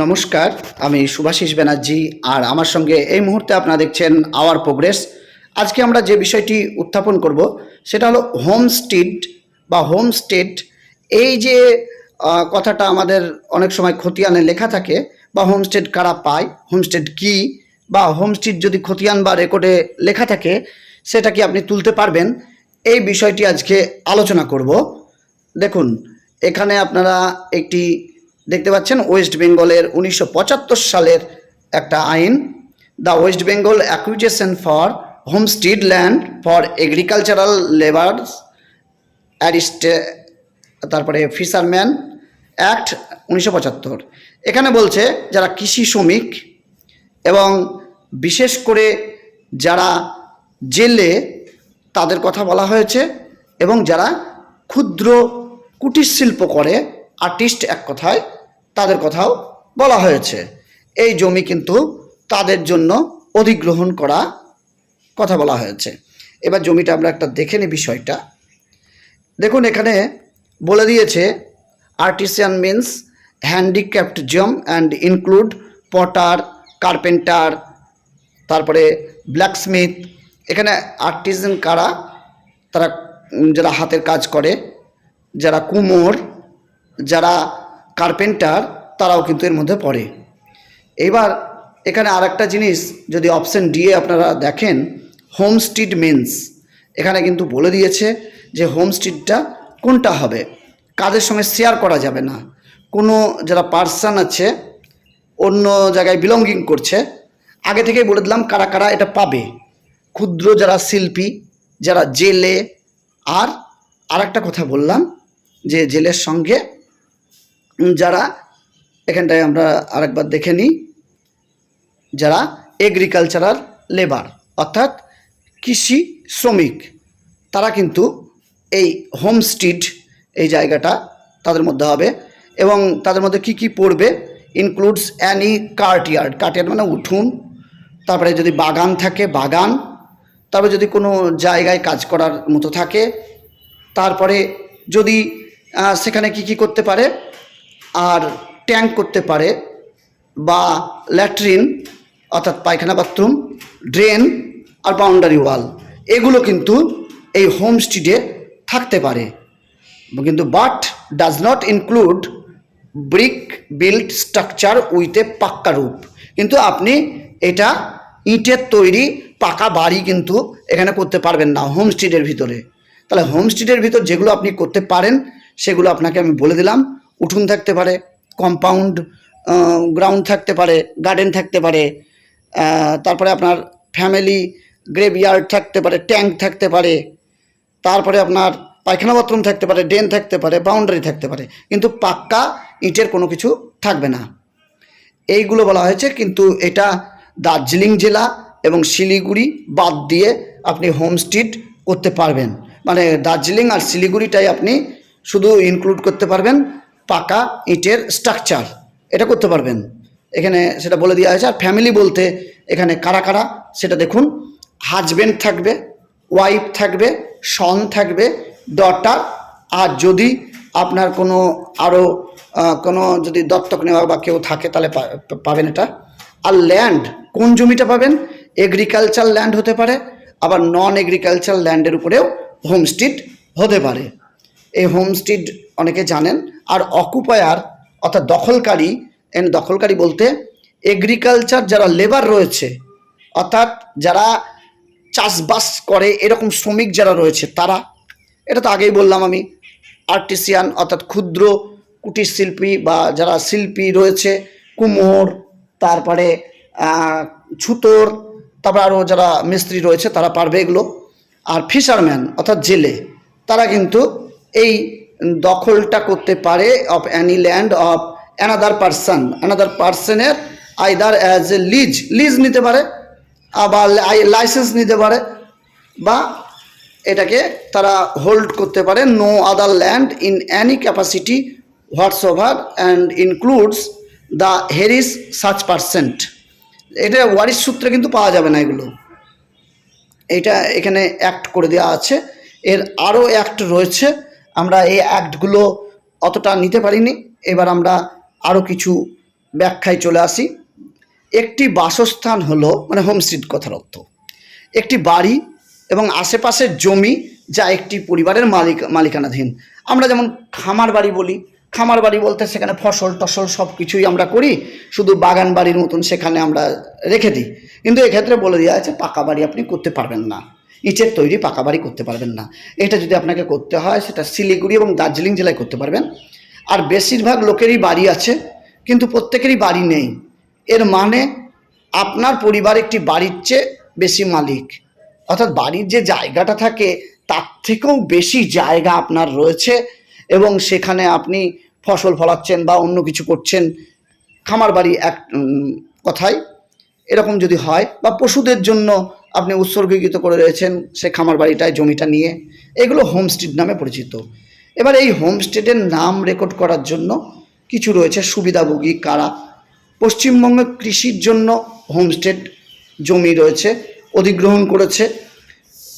নমস্কার, আমি সুভাষিস ব্যানার্জি আর আমার সঙ্গে এই মুহূর্তে আপনারা দেখছেন আওয়ার প্রোগ্রেস আজকে আমরা যে বিষয়টি উত্থাপন করব, সেটা হলো হোমস্টিড বা হোমস্টেড এই যে কথাটা আমাদের অনেক সময় খতিয়ানে লেখা থাকে, বা হোমস্টেড কারা পায় হোমস্টেড কি, বা হোমস্টিড যদি খতিয়ান বা রেকর্ডে লেখা থাকে, সেটা কি আপনি তুলতে পারবেন? এই বিষয়টি আজকে আলোচনা করব। দেখুন, এখানে আপনারা একটি দেখতে পাচ্ছেন ওয়েস্ট বেঙ্গলের উনিশশো পঁচাত্তর সালের একটা আইন। The West Bengal acquisition for home homestead land for agricultural labours অ্যারিস্টে তারপরে ফিশারম্যান অ্যাক্ট উনিশশো পঁচাত্তর। এখানে বলছে, যারা কৃষি শ্রমিক এবং বিশেষ করে যারা জেলে, তাদের কথা বলা হয়েছে এবং যারা ক্ষুদ্র কুটির শিল্প করে আর্টিস্ট এক কথায় তাদের কথাও বলা হয়েছে। এই জমি কিন্তু তাদের জন্য অধিগ্রহণ করা কথা বলা হয়েছে। এবার জমিটা আমরা একটা দেখে নিই বিষয়টা। দেখুন, এখানে বলে দিয়েছে আর্টিসিয়ান মিন্স হ্যান্ডিক্যাপ্ট জম অ্যান্ড ইনক্লুড পটার কার্পেন্টার তারপরে ব্ল্যাকস্মিথ এখানে আর্টিসান কারা? তারা যারা হাতের কাজ করে, যারা কুমোর যারা কার্পেন্টার, তারাও কিন্তু এর মধ্যে পড়ে। এবার এখানে আর একটা জিনিস, যদি অপশন ডি এ আপনারা দেখেন হোমস্টিড মেন্স এখানে কিন্তু বলে দিয়েছে যে হোমস্টিডটা কোনটা হবে? কাদের সঙ্গে শেয়ার করা যাবে না। কোনো যারা পার্সন আছে, অন্য জায়গায় বিলঙ্গিং করছে, আগে থেকেই বলে দিলাম কারা কারা এটা পাবে। ক্ষুদ্র যারা শিল্পী, যারা জেলে। আর আরেকটা কথা বললাম যে জেলের সঙ্গে যারা, এখানটায় আমরা আরেকবার দেখে নিই, যারা এগ্রিকালচারাল লেবার অর্থাৎ কৃষি শ্রমিক, তারা কিন্তু এই হোমস্টিড এই জায়গাটা তাদের মধ্যে হবে এবং তাদের মধ্যে কি কি পড়বে ইনক্লুডস অ্যানি কার্টইয়ার্ড কার্টইয়ার্ড মানে উঠুন, তারপরে যদি বাগান থাকে, বাগান, তারপরে যদি কোনো জায়গায় কাজ করার মতো থাকে, তারপরে যদি সেখানে কি কি করতে পারে আর ট্যাঙ্ক করতে পারে বা ল্যাট্রিন, অর্থাৎ পায়খানা বাথরুম, ড্রেন আর বাউন্ডারি ওয়াল। এগুলো কিন্তু এই হোমস্টিডে থাকতে পারে। কিন্তু but does not include brick build structure with a pucca রূপ কিন্তু আপনি এটা ইটের তৈরি পাকা বাড়ি কিন্তু এখানে করতে পারবেন না হোমস্টিডের ভিতরে। তাহলে হোমস্টিডের ভিতর যেগুলো আপনি করতে পারেন, সেগুলো আপনাকে আমি বলে দিলাম। উঠুন থাকতে পারে কম্পাউন্ড গ্রাউন্ড থাকতে পারে গার্ডেন থাকতে পারে তারপরে আপনার ফ্যামিলি গ্রেভইয়ার্ড থাকতে পারে ট্যাঙ্ক থাকতে পারে, তারপরে আপনার পায়খানা বাথরুম থাকতে পারে ড্রেন থাকতে পারে বাউন্ডারি থাকতে পারে, কিন্তু পাক্কা ইটের কোনো কিছু থাকবে না। এইগুলো বলা হয়েছে, কিন্তু এটা দার্জিলিং জেলা এবং শিলিগুড়ি বাদ দিয়ে আপনি হোমস্টিড করতে পারবেন। মানে দার্জিলিং আর শিলিগুড়িটাই আপনি শুধু ইনক্লুড করতে পারবেন। পাকা ইটের স্ট্রাকচার এটা করতে পারবেন। এখানে সেটা বলে দেওয়া হয়েছে, আর ফ্যামিলি বলতে এখানে কারা কারা, সেটা দেখুন। হাজবেন্ড থাকবে ওয়াইফ থাকবে সন থাকবে ডটার আর যদি আপনার কোনো আরও কোনো যদি দত্তক নেওয়া বা কেউ থাকে, তাহলে পাবেন এটা। আর ল্যান্ড কোন জমিটা পাবেন? এগ্রিকালচার ল্যান্ড হতে পারে, আবার নন এগ্রিকালচার ল্যান্ডের উপরেও হোমস্টিড হতে পারে। এই হোমস্টিড অনেকে জানেন, আর অকুপায়ার অর্থাৎ দখলকারী, এন দখলকারী বলতে এগ্রিকালচার যারা লেবার রয়েছে, অর্থাৎ যারা চাষবাস করে, এরকম শ্রমিক যারা রয়েছে তারা, এটা তো আগেই বললাম আমি আর্টিসিয়ান অর্থাৎ ক্ষুদ্র কুটির শিল্পী বা যারা শিল্পী রয়েছে, কুমোর, তারপরে ছুতোর, তারপরে আরও যারা মিস্ত্রি রয়েছে তারা পারবে এগুলো, আর ফিশারম্যান অর্থাৎ জেলে, তারা কিন্তু এই দখলটা করতে পারে of any land of another person another পার্সনের either as a lease lease নিতে পারে, আবার লাইসেন্স নিতে পারে, বা এটাকে তারা হোল্ড করতে পারে no other land in any capacity whatsoever and includes the heirs such persons এটা ওয়ারিশ সূত্রে কিন্তু পাওয়া যাবে না এগুলো। এটা এখানে অ্যাক্ট করে দেওয়া আছে। এর আরও অ্যাক্ট রয়েছে। আমরা এই অ্যাক্টগুলো অতটা নিতে পারিনি। এবার আমরা আরও কিছু ব্যাখ্যায় চলে আসি। একটি বাসস্থান হলো মানে হোমস্টিড কথার অর্থ। একটি বাড়ি এবং আশেপাশের জমি যা একটি পরিবারের মালিক, মালিকানাধীন। আমরা যেমন খামার বাড়ি বলি, খামার বাড়ি বলতে সেখানে ফসল টসল সব কিছুই আমরা করি, শুধু বাগান বাড়ির মতন সেখানে আমরা রেখে দিই। কিন্তু এক্ষেত্রে বলে দেওয়া আছে পাকা বাড়ি আপনি করতে পারবেন না। ইটের তৈরি পাকা বাড়ি করতে পারবেন না। এটা যদি আপনাকে করতে হয়, সেটা শিলিগুড়ি এবং দার্জিলিং জেলায় করতে পারবেন। আর বেশিরভাগ লোকেরই বাড়ি আছে, কিন্তু প্রত্যেকেরই বাড়ি নেই। এর মানে আপনার পরিবার একটি বাড়ির চেয়ে বেশি মালিক। অর্থাৎ বাড়ির যে জায়গাটা থাকে, তার থেকেও বেশি জায়গা আপনার রয়েছে এবং সেখানে আপনি ফসল ফলাচ্ছেন বা অন্য কিছু করছেন। খামার বাড়ি এক কথায় এরকম যদি হয় বা পশুদের জন্য আপনি উৎসর্গীকৃত করে রয়েছেন সে খামার বাড়িটায়, জমিটা নিয়ে। এগুলো হোমস্টেড নামে পরিচিত। এবার এই হোমস্টেডের নাম রেকর্ড করার জন্য কিছু রয়েছে সুবিধাভোগী কারা। পশ্চিমবঙ্গে কৃষির জন্য হোমস্টেড জমি রয়েছে, অধিগ্রহণ করেছে।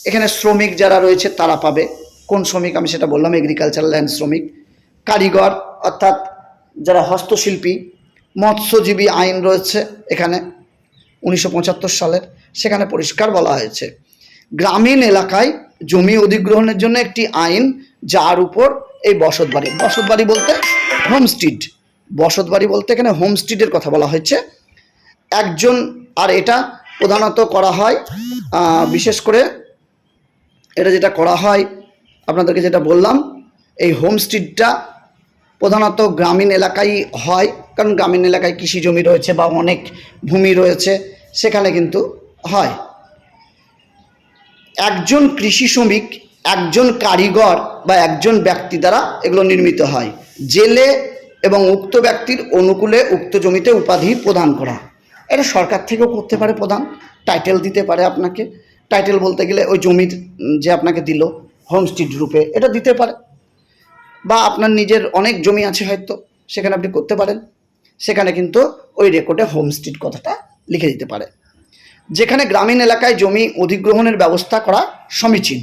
এখানে শ্রমিক যারা রয়েছে তারা পাবে। কোন শ্রমিক আমি সেটা বললাম এগ্রিকালচারাল ল্যান্ড শ্রমিক। কারিগর, অর্থাৎ যারা হস্তশিল্পী, মৎস্যজীবী আইন রয়েছে এখানে, উনিশশো পঁচাত্তর সালের। সেখানে পরিষ্কার বলা হয়েছে। গ্রামীণ এলাকায় জমি অধিগ্রহণের জন্য একটি আইন, যার উপর এই বসত বাড়ি বসত বাড়ি বলতে হোমস্টিড বসত বাড়ি বলতে এখানে হোমস্টিডের কথা বলা হয়েছে। একজন, আর এটা প্রধানত করা হয় বিশেষ করে এটা যেটা করা হয়, আপনাদেরকে যেটা বললাম, এই হোমস্টিডটা প্রধানত গ্রামীণ এলাকায় হয়, কারণ গ্রামীণ এলাকায় কৃষি জমি রয়েছে বা অনেক ভূমি রয়েছে, সেখানে কিন্তু হয়। একজন কৃষি শ্রমিক, একজন কারিগর বা একজন ব্যক্তি দ্বারা এগুলো নির্মিত হয়। জেলে এবং উক্ত ব্যক্তির অনুকূলে উক্ত জমিতে উপাধি প্রদান করা। এটা সরকার থেকেও করতে পারে প্রদান। টাইটেল দিতে পারে আপনাকে। টাইটেল বলতে গেলে ওই জমির যে আপনাকে দিল হোমস্টিড রূপে এটা দিতে পারে। বা আপনার নিজের অনেক জমি আছে হয়তো, সেখানে আপনি করতে পারেন। সেখানে কিন্তু ওই রেকর্ডে হোমস্টিড কথাটা লিখে দিতে পারে। যেখানে গ্রামীণ এলাকায় জমি অধিগ্রহণের ব্যবস্থা করা সমীচীন।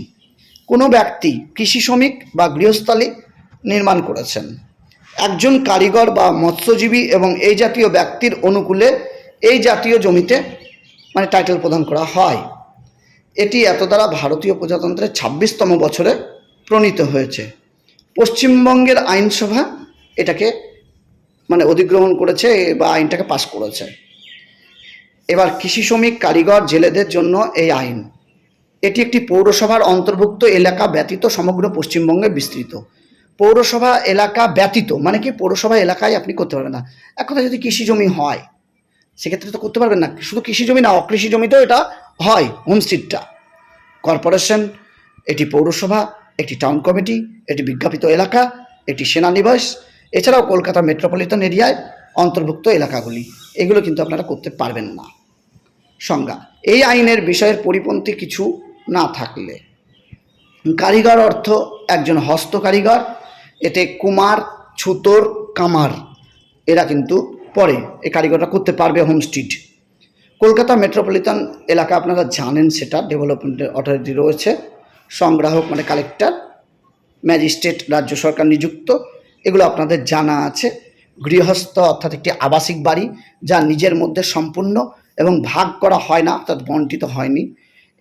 কোনো ব্যক্তি কৃষি শ্রমিক বা গৃহস্থালী নির্মাণ করেছেন। একজন কারিগর বা মৎস্যজীবী এবং এই জাতীয় ব্যক্তির অনুকূলে এই জাতীয় জমিতে মানে টাইটেল প্রদান করা হয়। এটি এত দ্বারা ভারতীয় প্রজাতন্ত্রের ছাব্বিশতম বছরে প্রণীত হয়েছে। পশ্চিমবঙ্গের আইনসভা এটাকে মানে অধিগ্রহণ করেছে বা আইনটাকে পাশ করেছে। এবার কৃষি শ্রমিক কারিগর জেলেদের জন্য এই আইন। এটি একটি পৌরসভার অন্তর্ভুক্ত এলাকা ব্যতীত সমগ্র পশ্চিমবঙ্গে বিস্তৃত। পৌরসভা এলাকা ব্যতীত মানে কি পৌরসভা এলাকায় আপনি করতে পারবেন না। এক কথা যদি কৃষি জমি হয়, সেক্ষেত্রে তো করতে পারবেন না। শুধু কৃষি জমি না, অকৃষি জমিতেও এটা হয় হোমস্টিডটা কর্পোরেশন, এটি পৌরসভা, একটি টাউন কমিটি, এটি বিজ্ঞাপিত এলাকা, এটি সেনানিবাস, এছাড়াও কলকাতা মেট্রোপলিটন এরিয়ায় অন্তর্ভুক্ত এলাকাগুলি। এগুলো কিন্তু আপনারা করতে পারবেন না। সংজ্ঞা। এই আইনের বিষয়ের পরিপন্থী কিছু না থাকলে। কারিগর অর্থ একজন হস্ত কারিগর, এতে কুমার, ছুতোর, কামার, এরা কিন্তু পরে এই কারিগরটা করতে পারবে হোমস্টিড কলকাতা মেট্রোপলিটন এলাকা আপনারা জানেন সেটা ডেভেলপমেন্ট অথরিটি রয়েছে। সংগ্রাহক মানে কালেক্টর ম্যাজিস্ট্রেট রাজ্য সরকার নিযুক্ত। এগুলো আপনাদের জানা আছে। গৃহস্থ অর্থাৎ একটি আবাসিক বাড়ি, যা নিজের মধ্যে সম্পূর্ণ এবং ভাগ করা হয় না, অর্থাৎ বন্টিত হয়নি।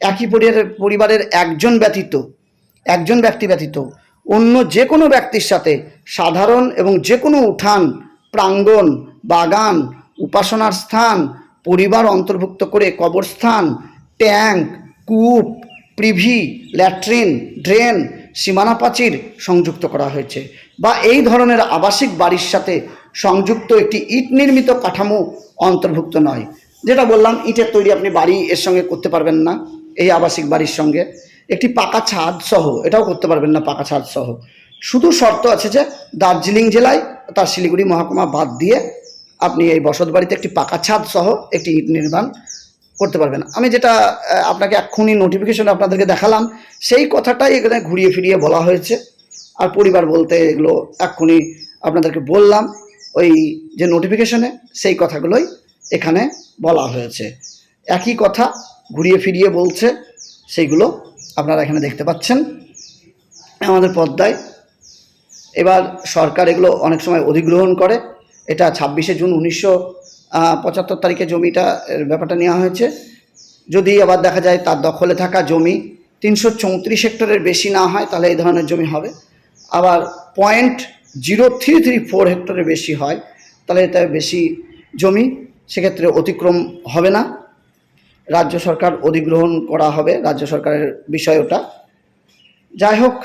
একই পরিবারের পরিবারের একজন ব্যতীত, একজন ব্যক্তি ব্যতীত অন্য যে কোনো ব্যক্তির সাথে সাধারণ এবং যে কোনো উঠান, প্রাঙ্গণ, বাগান, উপাসনার স্থান, পরিবার অন্তর্ভুক্ত করে কবরস্থান, ট্যাঙ্ক, কূপ, প্রিভি, ল্যাট্রিন, ড্রেন সীমানা প্রাচীর সংযুক্ত করা হয়েছে বা এই ধরনের আবাসিক বাড়ির সাথে সংযুক্ত একটি ইট নির্মিত কাঠামো অন্তর্ভুক্ত নয়। যেটা বললাম, ইটের তৈরি আপনি বাড়ি এর সঙ্গে করতে পারবেন না, এই আবাসিক বাড়ির সঙ্গে। একটি পাকা ছাদ সহ, এটাও করতে পারবেন না পাকা ছাদ সহ। শুধু শর্ত আছে যে, দার্জিলিং জেলায় তার শিলিগুড়ি মহকুমা বাদ দিয়ে আপনি এই বসত বাড়িতে একটি পাকা ছাদ সহ একটি ইট নির্মাণ করতে পারবেন। আমি যেটা আপনাকে এক্ষুনি নোটিফিকেশন আপনাদেরকে দেখালাম, সেই কথাটাই এখানে ঘুরিয়ে ফিরিয়ে বলা হয়েছে। আর পরিবার বলতে এগুলো এক্ষুনি আপনাদেরকে বললাম, ওই যে নোটিফিকেশনে সেই কথাগুলোই এখানে বলা হয়েছে। একই কথা ঘুরিয়ে ফিরিয়ে বলছে সেইগুলো আপনারা এখানে দেখতে পাচ্ছেন। আমাদের পদ্মায় এবার সরকার এগুলো অনেক সময় অধিগ্রহণ করে। এটা ছাব্বিশে জুন উনিশশো পঁচাত্তর তারিখে জমিটা ব্যাপারটা নেওয়া হয়েছে। যদি আবার দেখা যায় তার দখলে থাকা জমি তিনশো চৌত্রিশ হেক্টরের বেশি না হয়, তাহলে এই ধরনের জমি হবে। আবার point zero three three four হেক্টরের বেশি হয়, তাহলে এটা বেশি জমি। সেক্ষেত্রে অতিক্রম হবে না। রাজ্য সরকার অধিগ্রহণ করা হবে, রাজ্য সরকারের বিষয় ওটা। যাই হোক,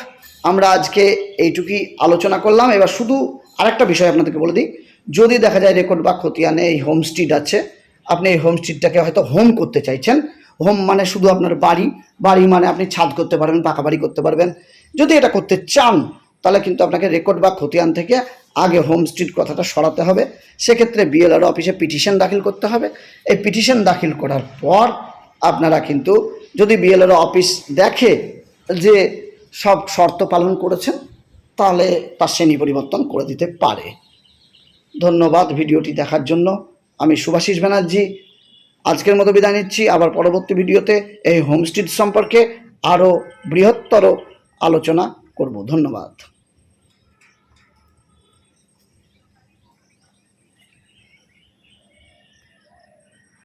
আমরা আজকে এইটুকুই আলোচনা করলাম। এবার শুধু আরেকটা বিষয় আপনাদেরকে বলে দিই। যদি দেখা যায় রেকর্ড বা খতিয়ানে এই হোমস্টিড আছে, আপনি এই হোমস্টিডটাকে হয়তো হোম করতে চাইছেন। হোম মানে শুধু আপনার বাড়ি। বাড়ি মানে আপনি ছাদ করতে পারবেন, পাকা বাড়ি করতে পারবেন। যদি এটা করতে চান, তাহলে কিন্তু আপনাকে রেকর্ড বা খতিয়ান থেকে আগে হোমস্টিড কথাটা সরাতে হবে। সেক্ষেত্রে বিএলআর অফিসে পিটিশন দাখিল করতে হবে। এই পিটিশন দাখিল করার পর আপনারা কিন্তু যদি বিএলআর অফিস দেখে যে সব শর্ত পালন করেছেন, তাহলে তার শ্রেণি পরিবর্তন করে দিতে পারে। ধন্যবাদ ভিডিওটি দেখার জন্য। আমি সুভাষিস ব্যানার্জি। আজকের মতো বিদায় নিচ্ছি। আবার পরবর্তী ভিডিওতে এই হোমস্টিড সম্পর্কে আরও বৃহত্তর আলোচনা করব। ধন্যবাদ।